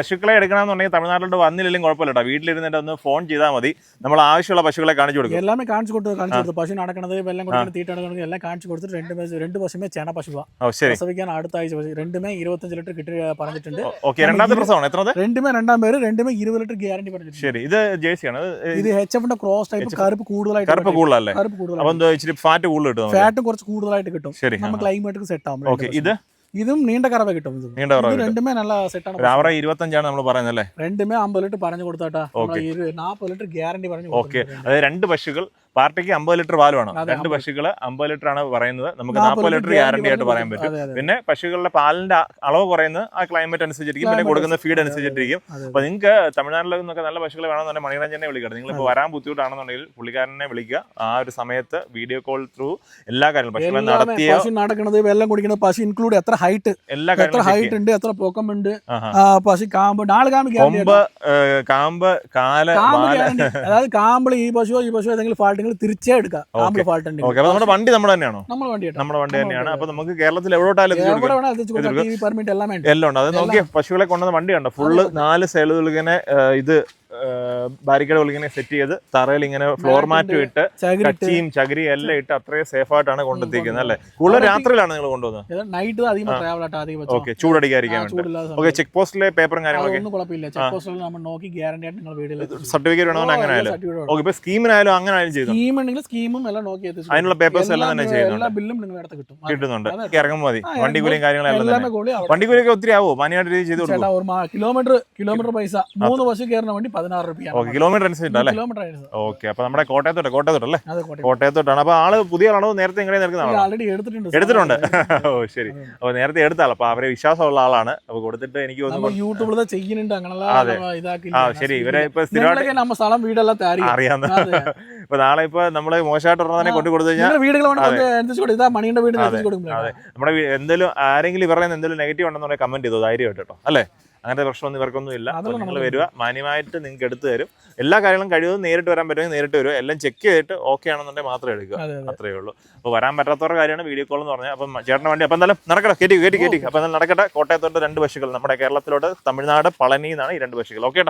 പശുക്കളെ എടുക്കണമെന്നുണ്ടെങ്കിൽ തമിഴ്നാട്ടിലോട്ട് വന്നില്ലെങ്കിലും കുഴപ്പമില്ല വീട്ടിലിരുന്നിട്ട് ഒന്ന് ഫോൺ ചെയ്താൽ മതി. നമ്മൾ ആവശ്യമുള്ള പശുക്കളെ കാണിച്ചു കൊടുക്കും. എല്ലാമേ കാണിച്ചു കൊടുത്തു കാണിച്ചു കൊടുത്തു. പശു അടക്കണത് വെല്ലം കൊടുക്കുന്നത് തീറ്റ അടക്കണത് എല്ലാം കാണിച്ചു കൊടുത്തിട്ട് രണ്ട് രണ്ട് പശുമേ ചേണ പശുവാണ് പ്രസവിക്കാൻ അടുത്ത ആഴ്ച പശു രണ്ടുമേ ഇരുപത്തഞ്ച് ലിറ്റർ കിട്ടി പറഞ്ഞിട്ടുണ്ട്. ഓക്കെ. രണ്ടാമത്തെ പ്രസവമാണ്. എത്ര രണ്ടുമേ രണ്ടാം പേര് രണ്ടുമേ ഇരുപത് ലിറ്റർ ഗ്യാരണ്ടി പറഞ്ഞിട്ടുണ്ട്. ശരി. ഇത് ജേഴ്സിയാണ് ഇത് എച്ച് എഫിന്റെ ക്രോസ് ടൈപ്പ് കറുപ്പ് കൂടുതലായിട്ട് കറുപ്പ് കൂടുതലല്ലേ? കറുപ്പ് കൂടുതൽ ഫാറ്റ് കൂടുതൽ കിട്ടും ഫാറ്റും കുറച്ച് കൂടുതലായിട്ട് കിട്ടും. ശരി. നമുക്ക് ക്ലൈമറ്റ് സെറ്റ് ആവും ഓക്കെ. ഇത്? ഇതും നീണ്ട കറവ കിട്ടും ഇത്. രണ്ടുമേ നല്ല സെറ്റാണ് ഇരുപത്തഞ്ചാണ് നമ്മൾ പറയുന്നത് അല്ലേ രണ്ടുമേ അമ്പത് ലിറ്റർ പറഞ്ഞു കൊടുത്താട്ടാ. നാപ്പത് ലിറ്റർ ഗ്യാരണ്ടി പറഞ്ഞു ഓക്കെ. അതായത് രണ്ട് പശുക്കൾ പാർട്ടിക്ക് അമ്പത് ലിറ്റർ പാൽ വേണം. രണ്ട് പശുക്കൾ പശുക്കൾ അമ്പത് ലിറ്റർ ആണ് പറയുന്നത്. നമുക്ക് 40 നാൽപ്പത് ലിറ്റർ ഗ്യാരണ്ടി ആയിട്ട് പറയാൻ പറ്റും. പിന്നെ പശുക്കളുടെ പാലിന്റെ അളവ് കുറയുന്നത് ആ ക്ലൈമറ്റ് അനുസരിച്ചിരിക്കും. പിന്നെ കൊടുക്കുന്ന ഫീഡ് അനുസരിച്ചിട്ടിരിക്കും. അപ്പൊ നിങ്ങൾക്ക് തമിഴ്നാട്ടിൽ നിന്നൊക്കെ നല്ല പശുക്കളെ വേണമെന്നുണ്ടെങ്കിൽ മണിരഞ്ജനെ വിളിക്കണം നിങ്ങൾ ഇപ്പൊ വരാൻ ബുദ്ധിമുട്ടാണെന്നുണ്ടെങ്കിൽ പുള്ളിക്കാരനെ വിളിക്കുക. ആ ഒരു സമയത്ത് വീഡിയോ കോൾ ത്രൂ എല്ലാ കാര്യങ്ങളും പശുക്കളെ നടത്തിയ പശു നടക്കണത് വെള്ളം കുടിക്കുന്നത് പശു ഇൻക്ലൂഡ് എത്ര ഹൈറ്റ് എല്ലാ എത്ര ഹൈറ്റ് ഉണ്ട് എത്ര പൊക്കമുണ്ട്? പശു കാമ്പ് നാല് കാമ്പ് കൊമ്പ് കാൽ അതായത് കാമ്പിൾ ഈ പശുവോ ഈ പശുവോ ഏതെങ്കിലും ഫാൾട്ട് ഉണ്ടെങ്കിൽ തീർച്ചയായും എടുക്കാം. കാമ്പിൾ ഫാൾട്ട് ഓക്കെ ഉണ്ടെങ്കിൽ. നമ്മുടെ വണ്ടി നമ്മുടെ തന്നെയാണോ? നമ്മൾ വണ്ടി നമ്മുടെ വണ്ടി നമ്മുടെ തന്നെയാണ്. വണ്ടി അപ്പൊ നമുക്ക് കേരളത്തിൽ എവിടോട്ടായാലും എത്തിച്ചു എവിടെ കൊടുക്കാം. വേണം എത്തിച്ചു കൊടുക്കാം. കൊടുക്കാം. ടി വി പെർമിറ്റ് എല്ലാം ഉണ്ട്. അത് നോക്കിയ പശുക്കളെ കൊണ്ടുവന്ന വണ്ടി കണ്ടോ? ഫുള്ള് നാല് സൈഡുകൾ ഇങ്ങനെ ഇത് ബാരിക്കേഡുകൾ ഇങ്ങനെ സെറ്റ് ചെയ്ത് തറയിൽ ഇങ്ങനെ ഫ്ലോർ മാറ്റും ഇട്ട് കച്ചിയും ചകിരിയും എല്ലാം ഇട്ട് അത്രയും സേഫ് ആയിട്ടാണ് കൊണ്ടെത്തിക്കുന്നത് അല്ലേ? കൂടുതൽ രാത്രിയിലാണ് നിങ്ങൾ കൊണ്ടുവന്നത്? നൈറ്റ് അധികം ട്രാവൽ ആയിട്ട് അധികം. ഓക്കെ ചൂടടിക്കാതിരിക്കാൻ ഓക്കെ ചെക്ക് പോസ്റ്റിലെ പേപ്പറും കാര്യങ്ങളൊക്കെ? കുഴപ്പമില്ല. ചെക്ക് പോസ്റ്റിൽ നമ്മൾ നോക്കി ഗ്യാരണ്ടി ആയിട്ട് നിങ്ങൾ വീട്ടിൽ സർട്ടിഫിക്കറ്റ് വേണമെന്ന് അങ്ങനെ ആയാലും? ഓക്കെ ഇപ്പൊ സ്കീമിനായാലും അങ്ങനെ ആയാലും ചെയ്തു? സ്കീം ഉണ്ടെങ്കിൽ സ്കീമും എല്ലാം നോക്കി അതിനുള്ള പേപ്പേഴ്സ് എല്ലാം തന്നെ എല്ലാ ബില്ലും നിങ്ങളുടെ അടുത്ത് കിട്ടും. കിട്ടുന്നുണ്ട്. ഇറങ്ങുമ്പോൾ മതി. വണ്ടി കൂലിയും കാര്യങ്ങളെല്ലാം വണ്ടി കൂലിയൊക്കെ ഒത്തിരി ആവോ? മാനിയായിട്ട് ചെയ്ത് കൊടുക്കും കിലോമീറ്റർ കിലോമീറ്റർ പൈസ. മൂന്ന് ബസ് കയറുന്ന വണ്ടി പതിനാറ് രൂപയാണ് ഓക്കെ കിലോമീറ്റർ അനുസരിച്ചിട്ട് അല്ലേ? കിലോമീറ്റർ ഓക്കെ അപ്പൊ നമ്മുടെ കോട്ടയത്തോട്ട് കോട്ടയത്തോട്ടല്ലേ? അതെ കോട്ടയം കോട്ടയത്തോട്ടാണ്. അപ്പൊ ആൾ പുതിയ ആളാണോ? നേരത്തെ ഇങ്ങനെ നിൽക്കുന്ന ആളാണോ? ആൾറെഡി എടുത്തിട്ടുണ്ട് എടുത്തിട്ടുണ്ട്. ഓ ശരി. അപ്പൊ നേരത്തെ എടുത്ത ആളാ അപ്പൊ അവരെ വിശ്വാസമുള്ള ആളാണ്. അപ്പൊ കൊടുത്തിട്ട് എനിക്ക് തോന്നുന്നു യൂട്യൂബിൽ ചെയ്യുന്നുണ്ട്. അങ്ങനെയുള്ള. ഇതാക്കി ആ ശരി. ഇവരെ ഇപ്പൊ സ്ഥിരമായിട്ട് നമ്മ സ്ഥലം വീടെല്ലാം അറിയാവുന്ന ഇപ്പൊ നാളെ ഇപ്പൊ നമ്മൾ മോശമായിട്ട് ആ. കൊണ്ടു കൊടുത്തു കഴിഞ്ഞാൽ നമ്മുടെ എന്തെങ്കിലും ആരെങ്കിലും ഇവരുടെ എന്തെങ്കിലും നെഗറ്റീവ് ഉണ്ടെന്നുണ്ടെങ്കിൽ കമന്റ് ചെയ്തു. ധൈര്യമായിട്ട് കേട്ടോ. അല്ലേ? അങ്ങനത്തെ പ്രശ്നമൊന്നും ഇവർക്കൊന്നും ഇല്ല. അതെല്ലാം നിങ്ങൾ വരിക മാന്യമായിട്ട് നിങ്ങൾക്ക് എടുത്തു തരും. എല്ലാ കാര്യങ്ങളും കഴിവതും നേരിട്ട് വരാൻ പറ്റുമെങ്കിൽ നേരിട്ട് വരും എല്ലാം ചെക്ക് ചെയ്തിട്ട് ഓക്കെ ആണെന്നുണ്ടെങ്കിൽ മാത്രമേ എടുക്കുക. അതെ അതെ. അത്രേ ഉള്ളൂ. അപ്പോൾ വരാൻ പറ്റാത്തവരുടെ കാര്യമാണ് വീഡിയോ കോൾ എന്ന് പറഞ്ഞാൽ അപ്പം ചേട്ടന്റെ വണ്ടി അപ്പം എന്തായാലും നടക്കട്ടെ കയറ്റി കയറ്റി കയറ്റി അപ്പം എന്തായാലും നടക്കട്ടെ. കോട്ടയത്തോട്ട് രണ്ട് പശുക്കൾ നമ്മുടെ കേരളത്തിലോട്ട് തമിഴ്നാട് പളനി എന്നാണ് ഈ രണ്ട് പശുക്കൾ ഓക്കെ